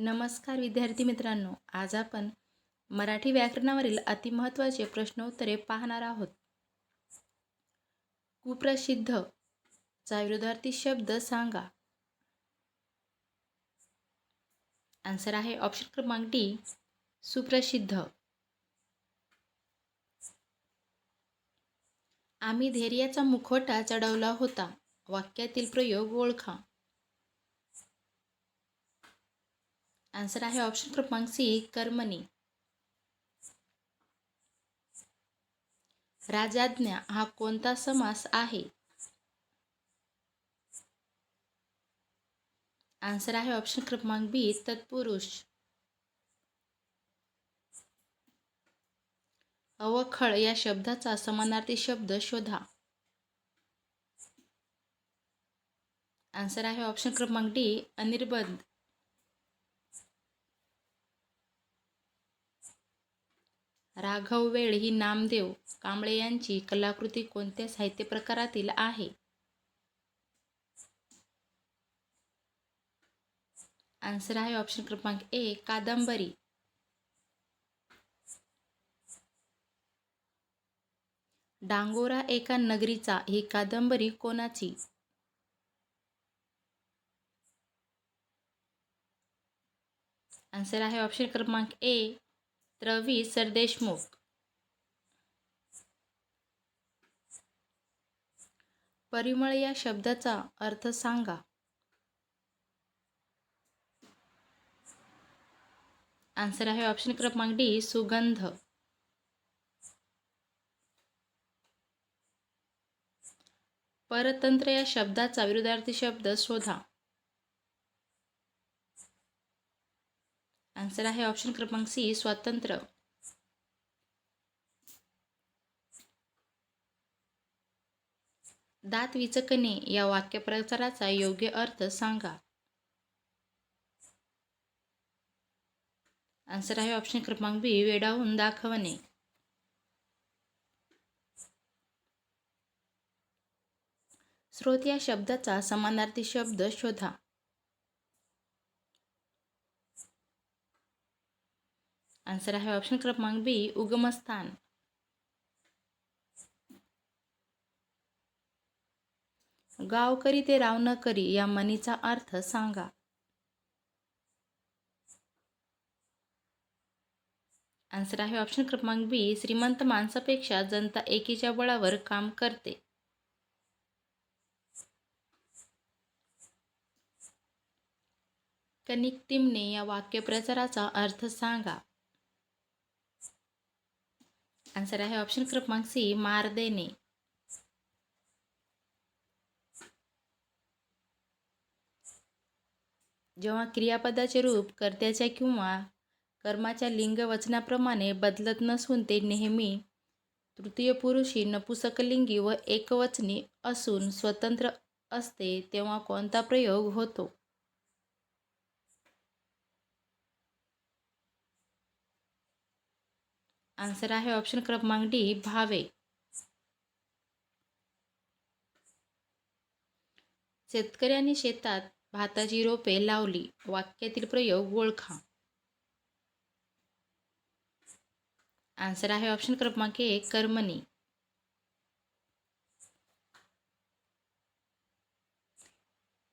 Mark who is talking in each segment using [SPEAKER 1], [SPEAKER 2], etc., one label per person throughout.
[SPEAKER 1] नमस्कार विद्यार्थी मित्रांनो आज आपण मराठी व्याकरणावरील अतिमहत्त्वाचे प्रश्नोत्तरे पाहणार आहोत. कुप्रसिद्ध चा विरोधार्थी शब्द सांगा. आन्सर आहे ऑप्शन क्रमांक डी सुप्रसिद्ध. आम्ही धैर्याचा मुखवटा चढवला होता. वाक्यातील प्रयोग ओळखा. आन्सर आहे ऑप्शन क्रमांक सी कर्मणी. राजाज्ञा हा कोणता समास आहे? आन्सर आहे ऑप्शन क्रमांक बी तत्पुरुष. अवखळ या शब्दाचा समानार्थी शब्द शोधा. आन्सर आहे ऑप्शन क्रमांक डी अनिर्बंध. राघव वेळ ही नामदेव कांबळे यांची कलाकृती कोणत्या साहित्य प्रकारातील आहे? आन्सर आहे ऑप्शन क्रमांक ए कादंबरी. डांगोरा एका नगरीचा ही कादंबरी कोणाची? आन्सर आहे ऑप्शन क्रमांक ए रवी सरदेशमुख. परिमळ या शब्दाचा अर्थ सांगा. आन्सर आहे ऑप्शन क्रमांक डी सुगंध. परतंत्र या शब्दाचा विरुद्धार्थी शब्द शोधा. आन्सर आहे ऑप्शन क्रमांक सी स्वातंत्र्य. दात विचकणे या वाक्यप्रचाराचा योग्य अर्थ सांगा. आन्सर आहे ऑप्शन क्रमांक बी वेडावून दाखवणे. स्रोत या शब्दाचा समानार्थी शब्द शोधा. आन्सर आहे ऑप्शन क्रमांक बी उगमस्थान. गाव करी ते राव न करी या मनीचा अर्थ सांगा. आन्सर आहे ऑप्शन क्रमांक बी श्रीमंत माणसापेक्षा जनता एकीच्या बळावर काम करते. कनिक तिमने या वाक्यप्रचाराचा अर्थ सांगा. आन्सर आहे ऑप्शन क्रमांक सी मार देणे. जेव्हा क्रियापदाचे रूप कर्त्याच्या किंवा कर्माच्या लिंग वचनाप्रमाणे बदलत नसून ते नेहमी तृतीय पुरुषी नपुसकलिंगी व एकवचनी असून स्वतंत्र असते तेव्हा कोणता प्रयोग होतो? आन्सर आहे ऑप्शन क्रमांक डी भावे. शेतकऱ्यांनी शेतात भाताची रोपे लावली. वाक्यातील प्रयोग ओळखा. आन्सर आहे ऑप्शन क्रमांक एक कर्मणी.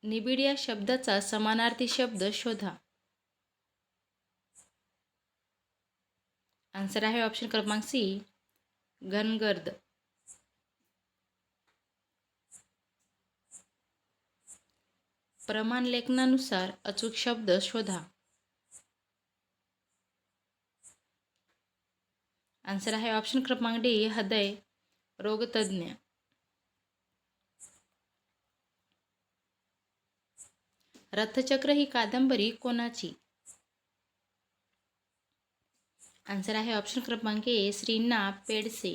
[SPEAKER 1] निबिड या शब्दाचा समानार्थी शब्द शोधा. आन्सर आहे ऑप्शन क्रमांक सी घनगर्द. प्रमाण लेखनानुसार अचूक शब्द शोधा. आन्सर आहे ऑप्शन क्रमांक डी हृदय रोगतज्ञ रथचक्र ही कादंबरी कोणाची? आन्सर आहे ऑप्शन क्रमांक ए श्रीना पेडसे.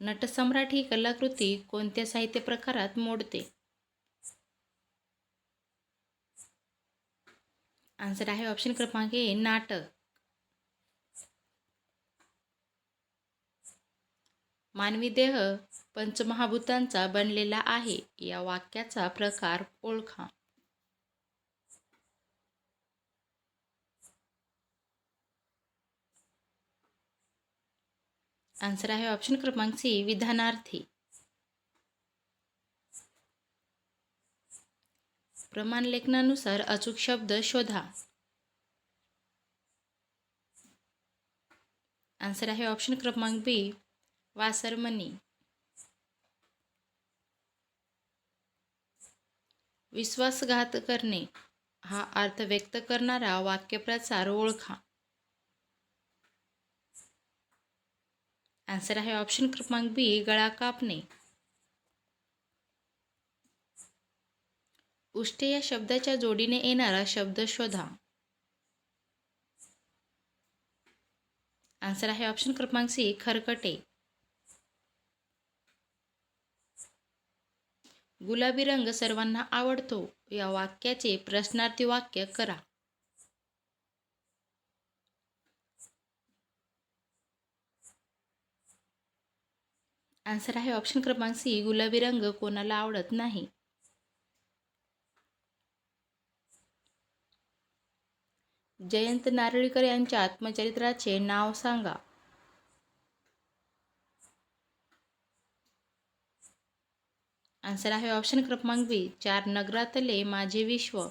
[SPEAKER 1] नटसम्राट ही कलाकृती कोणत्या साहित्य प्रकारात मोडते? आन्सर आहे ऑप्शन क्रमांक ए नाटक. मानवी देह पंचमहाभूतांचा बनलेला आहे. या वाक्याचा प्रकार ओळखा. आन्सर आहे ऑप्शन क्रमांक सी विधानार्थी. प्रमाण लेखनानुसार अचूक शब्द शोधा. आन्सर आहे ऑप्शन क्रमांक बी वासरमणी. विश्वासघात करणे हा अर्थ व्यक्त करणारा वाक्यप्रचार ओळखा. आन्सर आहे ऑप्शन क्रमांक बी गळा कापणे. उष्टे या शब्दाच्या जोडीने येणारा शब्द शोधा. आन्सर आहे ऑप्शन क्रमांक सी खरकटे. गुलाबी रंग सर्वांना आवडतो. या वाक्याचे प्रश्नार्थी वाक्य करा. आन्सर आहे ऑप्शन क्रमांक सी गुलाबी रंग कोणाला आवडत नाही? जयंत नारळीकर यांच्या आत्मचरित्राचे नाव सांगा. आन्सर आहे ऑप्शन क्रमांक बी चार नगरातले माझे विश्व.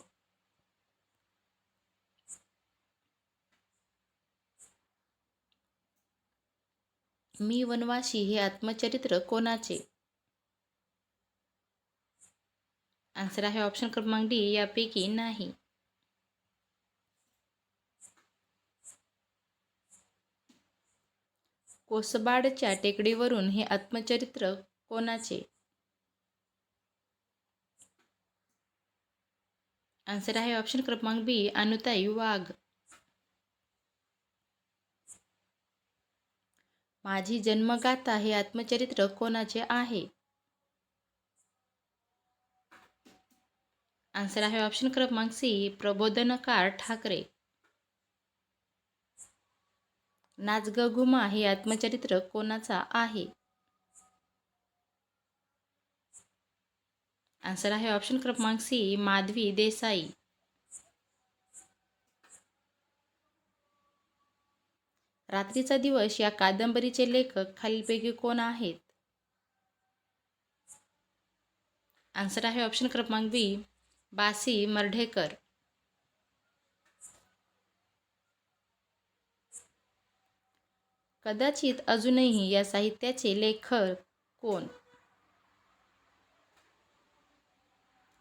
[SPEAKER 1] मी वनवासी हे आत्मचरित्र कोणाचे? आन्सर आहे ऑप्शन क्रमांक डी यापैकी नाही. कोसबाडच्या टेकडीवरून हे आत्मचरित्र कोणाचे? आन्सर आहे ऑप्शन क्रमांक बी अनुताई वाघ. माझी जन्मगाथा हे आत्मचरित्र कोणाचे आहे? आन्सर आहे ऑप्शन क्रमांक सी प्रबोधनकार ठाकरे. नाच ग घुमा हे आत्मचरित्र कोणाचा आहे? आन्सर आहे ऑप्शन क्रमांक सी माधवी देसाई. रात्रीचा दिवस या कादंबरीचे लेखक खालीलपैकी कोण आहेत? आन्सर आहे ऑप्शन क्रमांक बी बासी मर्ढेकर. कदाचित अजूनही या साहित्याचे लेखक कोण?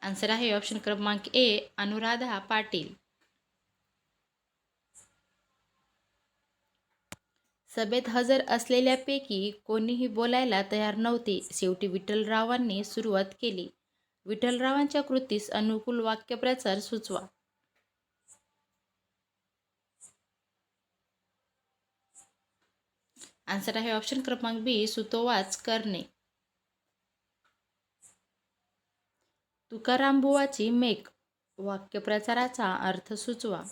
[SPEAKER 1] आन्सर आहे ऑप्शन क्रमांक ए अनुराधा पाटील. सभेत हजर असलेल्यापैकी कोणीही बोलायला तयार नव्हते. शेवटी विठ्ठलरावांनी सुरुवात केली. विठ्ठलरावांच्या कृतीस अनुकूल वाक्यप्रचार सुचवा. आन्सर आहे ऑप्शन क्रमांक बी सुतोवाच करणे. तुकाराम बुवाची मेक. वाक्यप्रचाराचा अर्थ सुचवा.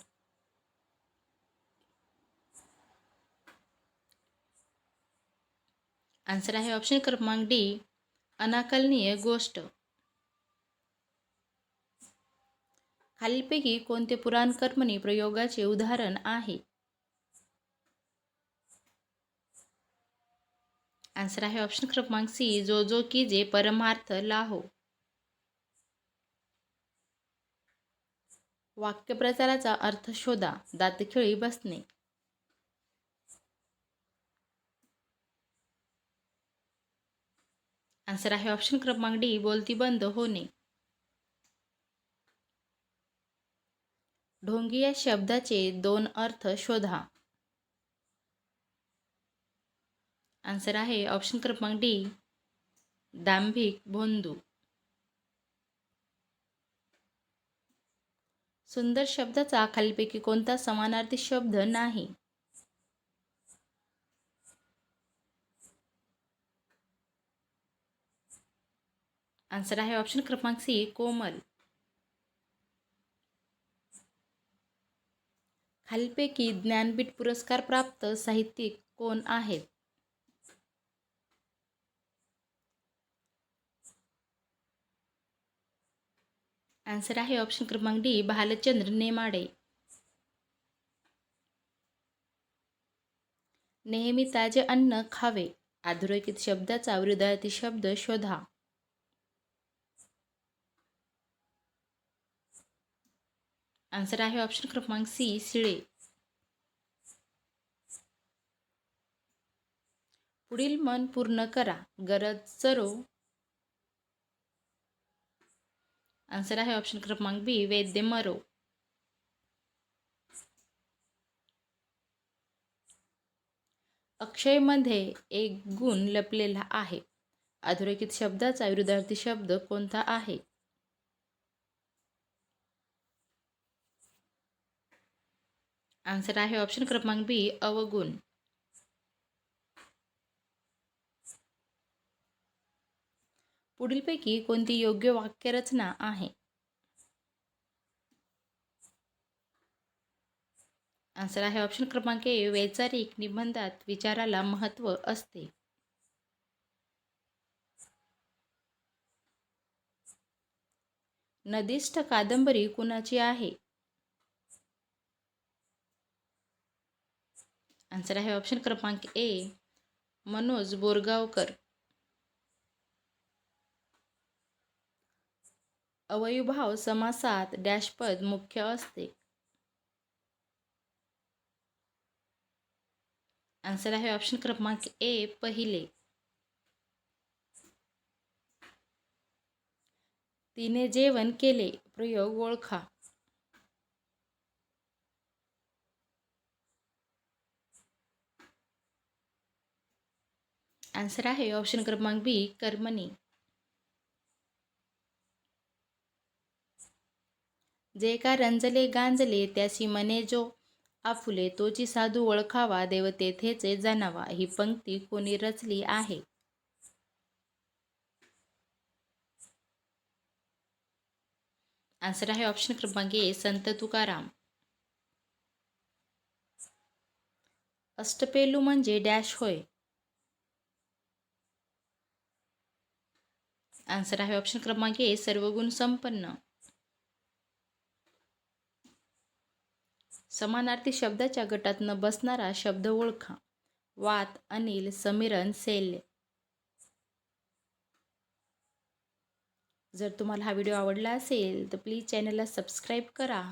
[SPEAKER 1] आन्सर आहे ऑप्शन क्रमांक डी अनाकलनीय गोष्ट. खालीलपैकी कोणते पुराणकर्मणी प्रयोगाचे उदाहरण आहे? आन्सर आहे ऑप्शन क्रमांक सी जो जो की जे परमार्थ लाहो. वाक्यप्रचाराचा अर्थ शोधा दातखिळी बसणे. आन्सर आहे ऑप्शन क्रमांक डी बोलती बंद होणे. ढोंगी या शब्दाचे दोन अर्थ शोधा. आन्सर आहे ऑप्शन क्रमांक डी दांभिक भोंदू. सुंदर शब्दाचा खालीपैकी कोणता समानार्थी शब्द नाही? आन्सर आहे ऑप्शन क्रमांक सी कोमल. खालीलपैकी ज्ञानपीठ पुरस्कार प्राप्त साहित्यिक कोण आहेत? आन्सर आहे ऑप्शन क्रमांक डी भालचंद्र नेमाडे. नेहमी ताजे अन्न खावे. आधुरेखित शब्दाचा हृदयातील शब्द शोधा. आन्सर आहे ऑप्शन क्रमांक सी शिळे. पुढील मन पूर्ण करा. गरज चरो. आन्सर आहे ऑप्शन क्रमांक बी वैद्य मरो. अक्षयमध्ये एक गुण लपलेला आहे. अधोरेखित शब्दाचा विरुद्धार्थी शब्द कोणता आहे? आन्सर आहे ऑप्शन क्रमांक बी अवगुण. पुढीलपैकी कोणती योग्य वाक्यरचना आहे? आन्सर आहे ऑप्शन क्रमांक ए वैचारिक निबंधात विचाराला महत्त्व असते. नदिष्ठ कादंबरी कुणाची आहे? आन्सर आहे ऑप्शन क्रमांक ए मनोज बोरगावकर. अवयभाव समासात डॅशपद मुख्य असते. आन्सर आहे ऑप्शन क्रमांक ए पहिले. तिने जेवण केले प्रयोग ओळखा. आन्सर आहे ऑप्शन क्रमांक बी कर्मणी जे का रंजले गांजले त्याशी मने जो आफुले तोची साधू ओळखावा देव तेथेचे जाणावा ही पंक्ती कोणी रचली आहे. आन्सर आहे ऑप्शन क्रमांक ए संत तुकाराम. अष्टपेलू म्हणजे डॅश होय. आन्सर आहे ऑप्शन क्रमांक ए सर्वगुण संपन्न. समानार्थी शब्दाच्या गटात न बसणारा शब्द ओळखा. वात अनिल समीरन सेल्य. जर तुम्हाला हा व्हिडिओ आवडला असेल तर प्लीज चॅनलला सबस्क्राईब करा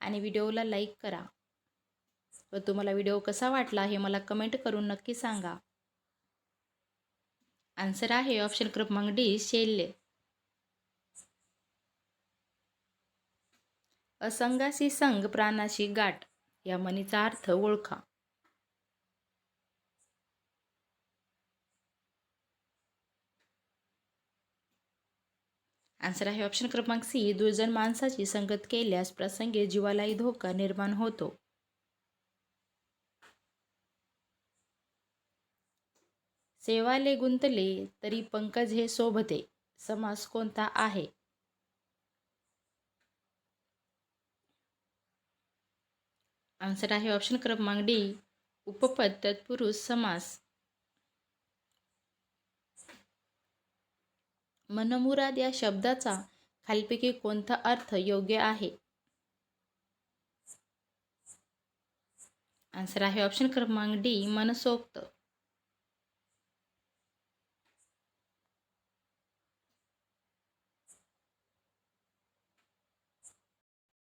[SPEAKER 1] आणि व्हिडिओला लाईक करा. व तुम्हाला व्हिडिओ कसा वाटला हे मला कमेंट करून नक्की सांगा. आन्सर आहे ऑप्शन क्रमांक डी शैल्य. असंगाशी संग प्राणाशी गाठ या म्हणीचा अर्थ ओळखा. आन्सर आहे ऑप्शन क्रमांक सी दुर्जन माणसाची संगत केल्यास प्रसंगी जीवालाही धोका निर्माण होतो. सेवाले गुंतले तरी पंकज हे सोबते समास कोणता आहे? आन्सर आहे ऑप्शन क्रमांक डी उपपद तत्पुरुष समास. मनमुराद या शब्दाचा खालपैकी कोणता अर्थ योग्य आहे? आन्सर आहे ऑप्शन क्रमांक डी मनसोक्त.